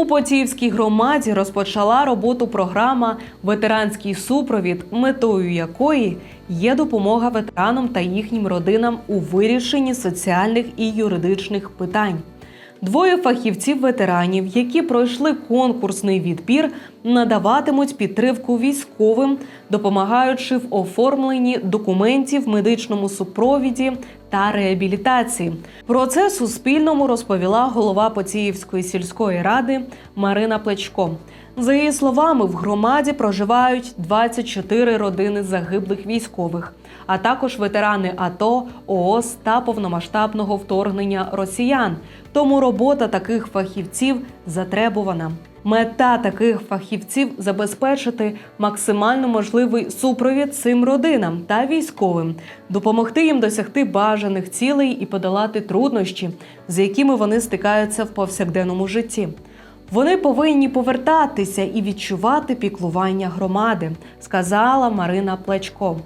У Потіївській громаді розпочала роботу програма Ветеранський супровід, метою якої є допомога ветеранам та їхнім родинам у вирішенні соціальних і юридичних питань. Двоє фахівців ветеранів, які пройшли конкурсний відбір, надаватимуть підтримку військовим, допомагаючи в оформленні документів, медичному супровіді та реабілітації. Про це Суспільному розповіла голова Поціївської сільської ради Марина Плечко. За її словами, в громаді проживають 24 родини загиблих військових, а також ветерани АТО, ООС та повномасштабного вторгнення росіян. Тому робота таких фахівців затребувана. Мета таких фахівців забезпечити максимально можливий супровід цим родинам та військовим, допомогти їм досягти бажаних цілей і подолати труднощі, з якими вони стикаються в повсякденному житті. Вони повинні повертатися і відчувати піклування громади, сказала Марина Плечко.